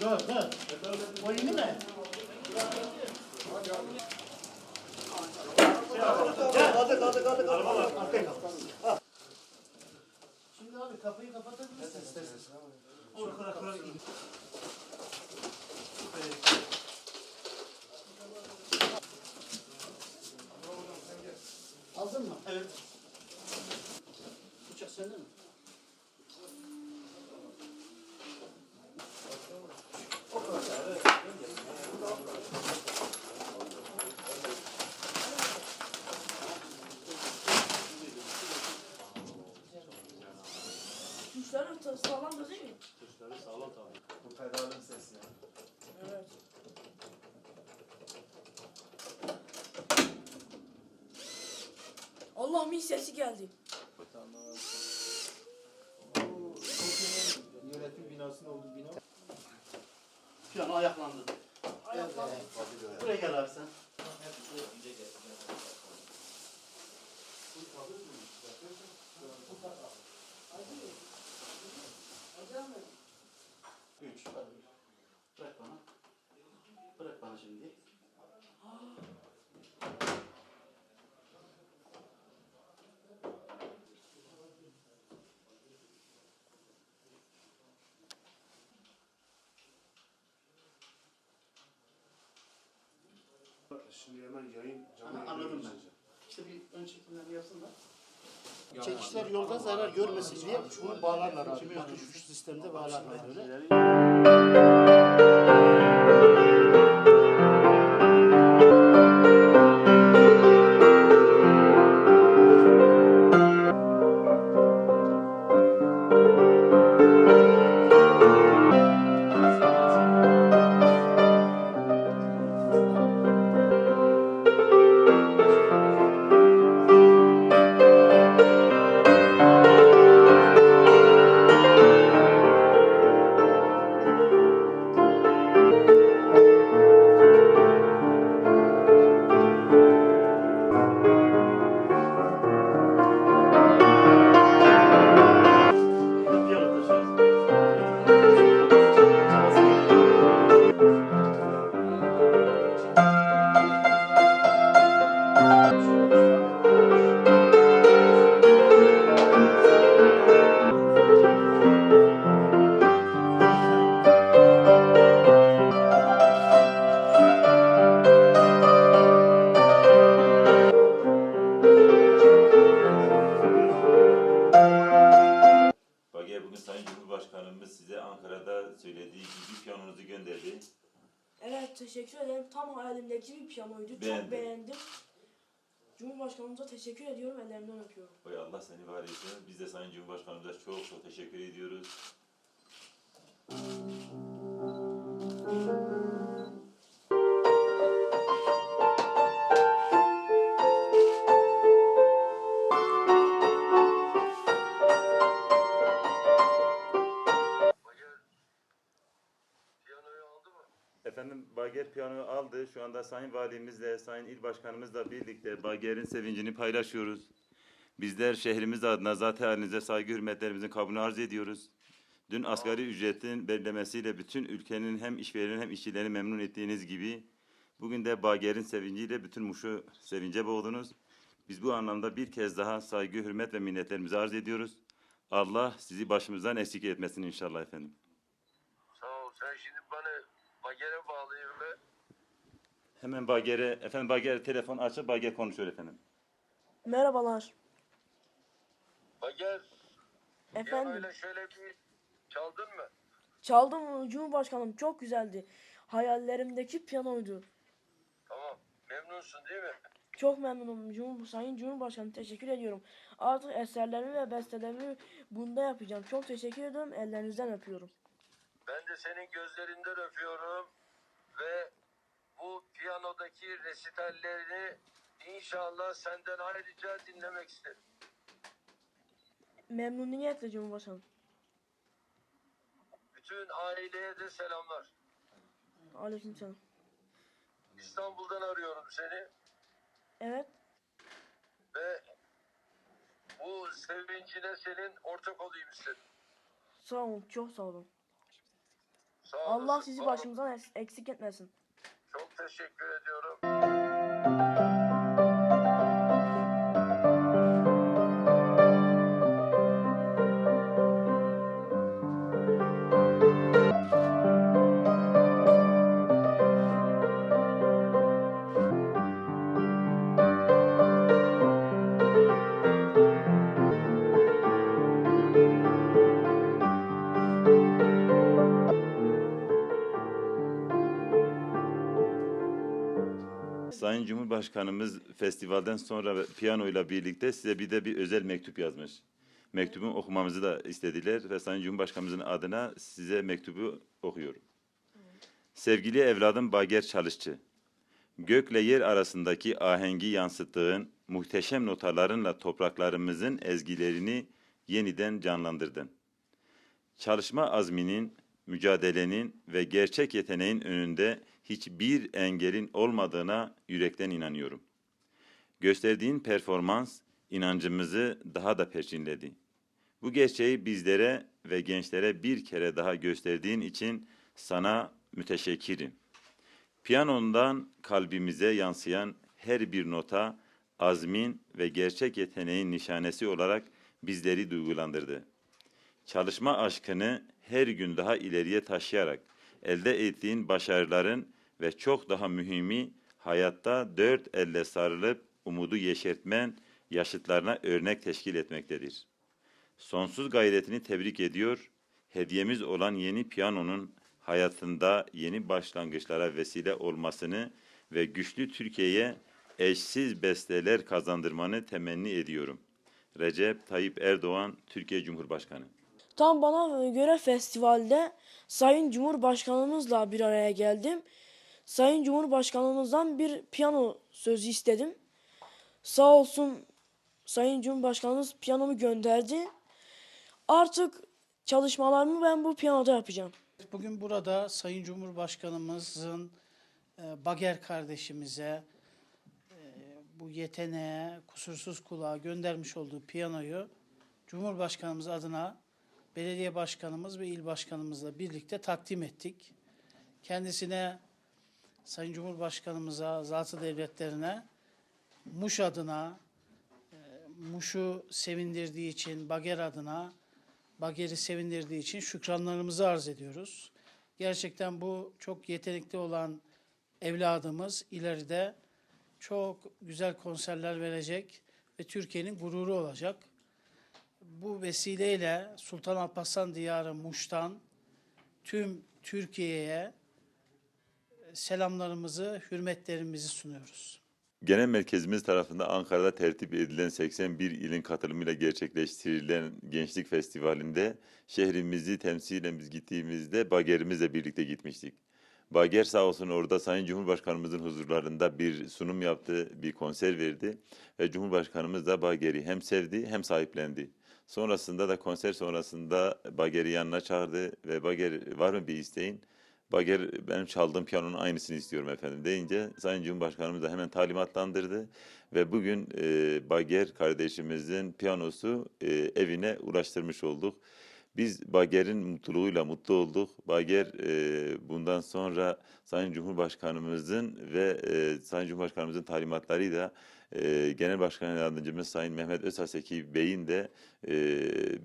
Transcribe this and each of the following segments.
Dur dur. O yeni mi? Kaldı kaldı kaldı kaldı. Arkaya kal. Ha. Şimdi abi kapıyı kapatabilirsin istersen. Oraya kadar kadar in. Aldın mı? Evet. Bıçak sende mi? O kadar. Evet. Tuşları ta- sağlam değil mi? Tuşları sağlam tabii. Bu pedalın sesi. Evet. Allah'ım iyi sesi geldi. Bu Türkiye'nin yönetim binasının olduğu bina. Piyano ayaklandı. Ayaklandı. Evet. Buraya gel abi sen. Şimdi hemen yayın canlı Aha, anladım ben. İşte bir ön çekimler yapsınlar. Çekişler yolda zarar görmesin diye bunu bağlarlar abi. Bakın şu sistemde bağlarlar böyle. Cumhurbaşkanımız size Ankara'da söylediği gibi piyanonuzu gönderdi. Evet teşekkür ederim. Tam hayalimdeki bir piyanoydu. Beğendim. Çok beğendim. Cumhurbaşkanımıza teşekkür ediyorum. Ellerinden öpüyorum. Oy Allah seni var etsin. Biz de Sayın Cumhurbaşkanımıza çok çok teşekkür ediyoruz. Anda Sayın Valimizle, Sayın İl Başkanımızla birlikte Bager'in sevincini paylaşıyoruz. Bizler şehrimiz adına zaten halinize saygı hürmetlerimizin kabulünü arz ediyoruz. Dün asgari ücretin belirlemesiyle bütün ülkenin hem işverenin hem işçilerini memnun ettiğiniz gibi bugün de Bager'in sevinciyle bütün Muş'u sevince boğdunuz. Biz bu anlamda bir kez daha saygı, hürmet ve minnetlerimizi arz ediyoruz. Allah sizi başımızdan eksik etmesin inşallah efendim. Sağ ol. Sen şimdi bana bagere be. Hemen Bager'e, efendim Bager telefon açıp Bager konuşuyor efendim. Merhabalar. Bager, Efendim. öyle şöyle bir çaldın mı? Çaldım Cumhurbaşkanım. Çok güzeldi. Hayallerimdeki piyanoydu. Tamam. Memnunsun değil mi? Çok memnunum. Cumhur, Sayın Cumhurbaşkanım teşekkür ediyorum. Artık eserlerimi ve bestelerimi bunda yapacağım. Çok teşekkür ediyorum. Ellerinizden öpüyorum. Ben de senin gözlerinden öpüyorum. Ve bu piyanodaki resitallerini inşallah senden ayrıca dinlemek isterim. Memnuniyetle Cumhurbaşkanım. Bütün aileye de selamlar. Aleykümselam. İstanbul'dan arıyorum seni. Evet. Ve bu sevincine senin ortak olayım istedim. Sağ olun. Çok sağ olun. Sağ olasın, Allah sizi başımızdan eksik etmesin. Teşekkür ediyorum. Sayın Cumhurbaşkanımız festivalden sonra piyanoyla birlikte size bir de bir özel mektup yazmış. Mektubun okumamızı da istediler ve Sayın Cumhurbaşkanımızın adına size mektubu okuyorum. Sevgili evladım Bager Çalışçı, gökle yer arasındaki ahengi yansıttığın muhteşem notalarınla topraklarımızın ezgilerini yeniden canlandırdın. Çalışma azminin, mücadelenin ve gerçek yeteneğin önünde hiçbir engelin olmadığına yürekten inanıyorum. Gösterdiğin performans inancımızı daha da perçinledi. Bu gerçeği bizlere ve gençlere bir kere daha gösterdiğin için sana müteşekkirim. Piyanondan kalbimize yansıyan her bir nota azmin ve gerçek yeteneğin nişanesi olarak bizleri duygulandırdı çalışma aşkını her gün daha ileriye taşıyarak elde ettiğin başarıların ve çok daha mühimi hayatta dört elle sarılıp umudu yeşertmen yaşıtlarına örnek teşkil etmektedir. Sonsuz gayretini tebrik ediyor, hediyemiz olan yeni piyanonun hayatında yeni başlangıçlara vesile olmasını ve güçlü Türkiye'ye eşsiz besteler kazandırmanı temenni ediyorum. Recep Tayyip Erdoğan, Türkiye Cumhurbaşkanı. Tam bana göre festivalde Sayın Cumhurbaşkanımızla bir araya geldim. Sayın Cumhurbaşkanımızdan bir piyano sözü istedim. Sağ olsun Sayın Cumhurbaşkanımız piyanomu gönderdi. Artık çalışmalarımı ben bu piyanoda yapacağım. Bugün burada Sayın Cumhurbaşkanımızın e, Bager kardeşimize e, bu yeteneğe, kusursuz kulağa göndermiş olduğu piyanoyu Cumhurbaşkanımız adına belediye başkanımız ve il başkanımızla birlikte takdim ettik. Kendisine Sayın Cumhurbaşkanımıza, zatı devletlerine Muş adına, e, Muş'u sevindirdiği için, Bager adına, Bager'i sevindirdiği için şükranlarımızı arz ediyoruz. Gerçekten bu çok yetenekli olan evladımız ileride çok güzel konserler verecek ve Türkiye'nin gururu olacak. Bu vesileyle Sultan Alparslan Diyarı Muş'tan tüm Türkiye'ye selamlarımızı, hürmetlerimizi sunuyoruz. Genel merkezimiz tarafından Ankara'da tertip edilen 81 ilin katılımıyla gerçekleştirilen Gençlik Festivali'nde şehrimizi temsilen biz gittiğimizde Bager'imizle birlikte gitmiştik. Bager sağ olsun orada Sayın Cumhurbaşkanımızın huzurlarında bir sunum yaptı, bir konser verdi ve Cumhurbaşkanımız da Bager'i hem sevdi hem sahiplendi. Sonrasında da konser sonrasında Bager'i yanına çağırdı ve Bager var mı bir isteğin? Bager benim çaldığım piyanonun aynısını istiyorum efendim deyince Sayın Cumhurbaşkanımız da hemen talimatlandırdı ve bugün e, Bager kardeşimizin piyanosu e, evine ulaştırmış olduk. Biz Bager'in mutluluğuyla mutlu olduk. Bager e, bundan sonra Sayın Cumhurbaşkanımızın ve e, Sayın Cumhurbaşkanımızın talimatlarıyla e, Genel Başkan Yardımcımız Sayın Mehmet Özaseki Bey'in de e,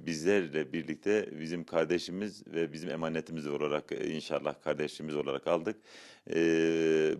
bizlerle birlikte bizim kardeşimiz ve bizim emanetimiz olarak inşallah kardeşimiz olarak aldık. E,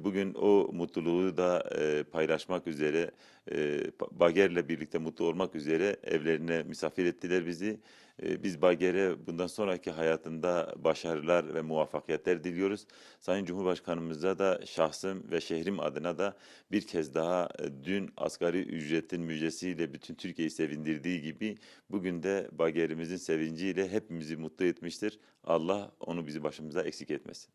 bugün o mutluluğu da e, paylaşmak üzere e, Bager'le birlikte mutlu olmak üzere evlerine misafir ettiler bizi. E, Biz Bager'e bundan sonraki hayatında başarılar ve muvaffakiyetler diliyoruz. Sayın Cumhurbaşkanımıza da şahsım ve şehrim adına da bir kez daha e, dün asgari ücretin müjdesiyle bütün Türkiye'yi sevindirdiği gibi bugün de Bager'imizin sevinciyle hepimizi mutlu etmiştir. Allah onu bizi başımıza eksik etmesin.